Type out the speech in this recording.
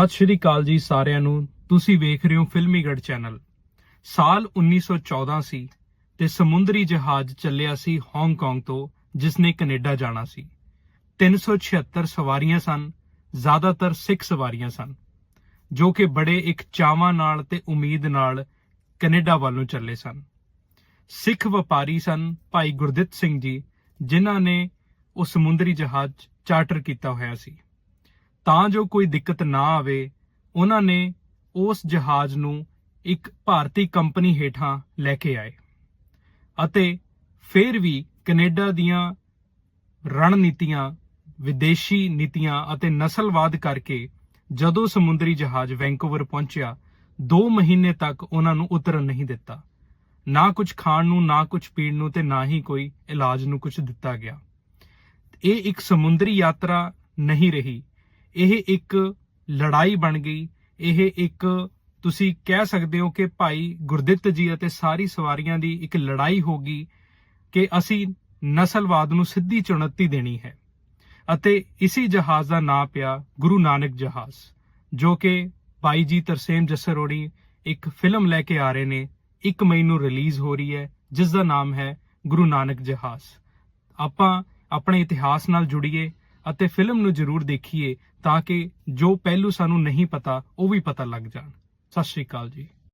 ਸਤਿ ਸ਼੍ਰੀ ਅਕਾਲ ਜੀ ਸਾਰਿਆਂ ਨੂੰ। ਤੁਸੀਂ ਵੇਖ ਰਹੇ ਹੋ ਫਿਲਮੀਗੜ ਚੈਨਲ। ਸਾਲ 1914 ਸੀ ਤੇ ਸਮੁੰਦਰੀ ਜਹਾਜ਼ ਚੱਲਿਆ ਸੀ ਹਾਂਗਕਾਂਗ ਤੋਂ ਜਿਸ ਨੇ ਕੈਨੇਡਾ ਜਾਣਾ ਸੀ। 376 ਸਵਾਰੀਆਂ ਸਨ, ਜ਼ਿਆਦਾਤਰ ਸਿੱਖ ਸਵਾਰੀਆਂ ਸਨ, ਜੋ ਕਿ ਬੜੇ ਇੱਕ ਚਾਵਾਂ ਨਾਲ ਤੇ ਉਮੀਦ ਨਾਲ ਕੈਨੇਡਾ ਵੱਲੋਂ ਚੱਲੇ ਸਨ। ਸਿੱਖ ਵਪਾਰੀ ਸਨ ਭਾਈ ਗੁਰਦਿੱਤ ਸਿੰਘ ਜੀ, ਜਿਨ੍ਹਾਂ ਨੇ ਉਹ ਸਮੁੰਦਰੀ ਜਹਾਜ਼ ਚਾਰਟਰ ਕੀਤਾ ਹੋਇਆ ਸੀ। ਤਾਂ ਜੋ ਕੋਈ ਦਿੱਕਤ ਨਾ ਆਵੇ, ਉਹਨਾਂ ਨੇ ਉਸ ਜਹਾਜ਼ ਨੂੰ ਇੱਕ ਭਾਰਤੀ ਕੰਪਨੀ ਹੇਠਾਂ ਲੈ ਕੇ ਆਏ ਅਤੇ ਫਿਰ ਵੀ ਕੈਨੇਡਾ ਦੀਆਂ ਰਣਨੀਤੀਆਂ, ਵਿਦੇਸ਼ੀ ਨੀਤੀਆਂ ਅਤੇ ਨਸਲਵਾਦ ਕਰਕੇ ਜਦੋਂ ਸਮੁੰਦਰੀ ਜਹਾਜ਼ ਵੈਂਕੂਵਰ ਪਹੁੰਚਿਆ 2 ਮਹੀਨੇ ਤੱਕ ਉਹਨਾਂ ਨੂੰ ਉਤਰਨ ਨਹੀਂ ਦਿੱਤਾ। ਨਾ ਕੁਝ ਖਾਣ ਨੂੰ, ਨਾ ਕੁਝ ਪੀਣ ਨੂੰ ਤੇ ਨਾ ਹੀ ਕੋਈ ਇਲਾਜ ਨੂੰ ਕੁਝ ਦਿੱਤਾ ਗਿਆ। ਇਹ ਇੱਕ ਸਮੁੰਦਰੀ ਯਾਤਰਾ ਨਹੀਂ ਰਹੀ। ਇਹ ਇੱਕ ਲੜਾਈ ਬਣ ਗਈ। ਇਹ ਇੱਕ ਤੁਸੀਂ ਕਹਿ ਸਕਦੇ ਹੋ ਕਿ ਭਾਈ ਗੁਰਦਿੱਤ ਜੀ ਅਤੇ ਸਾਰੀ ਸਵਾਰੀਆਂ ਦੀ ਇੱਕ ਲੜਾਈ ਹੋ ਗਈ ਕਿ ਅਸੀਂ ਨਸਲਵਾਦ ਨੂੰ ਸਿੱਧੀ ਚੁਣੌਤੀ ਦੇਣੀ ਹੈ। ਅਤੇ ਇਸੀ ਜਹਾਜ਼ ਦਾ ਨਾਂ ਪਿਆ ਗੁਰੂ ਨਾਨਕ ਜਹਾਜ਼, ਜੋ ਕਿ ਭਾਈ ਜੀ ਤਰਸੇਮ ਜਸਰੋੜੀ ਇੱਕ ਫਿਲਮ ਲੈ ਕੇ ਆ ਰਹੇ ਨੇ। 1 ਮਈ ਨੂੰ ਰਿਲੀਜ਼ ਹੋ ਰਹੀ ਹੈ, ਜਿਸ ਦਾ ਨਾਮ ਹੈ ਗੁਰੂ ਨਾਨਕ ਜਹਾਜ਼। ਆਪਾਂ ਆਪਣੇ ਇਤਿਹਾਸ ਨਾਲ ਜੁੜੀਏ। ਅਤੇ ਫਿਲਮ ਨੂੰ ਜ਼ਰੂਰ ਦੇਖੀਏ ਤਾਂ ਕਿ ਜੋ ਪਹਿਲੂ ਸਾਨੂੰ ਨਹੀਂ ਪਤਾ, ਉਹ ਵੀ ਪਤਾ ਲੱਗ ਜਾਣ। ਸਤਿ ਸ਼੍ਰੀ ਅਕਾਲ ਜੀ।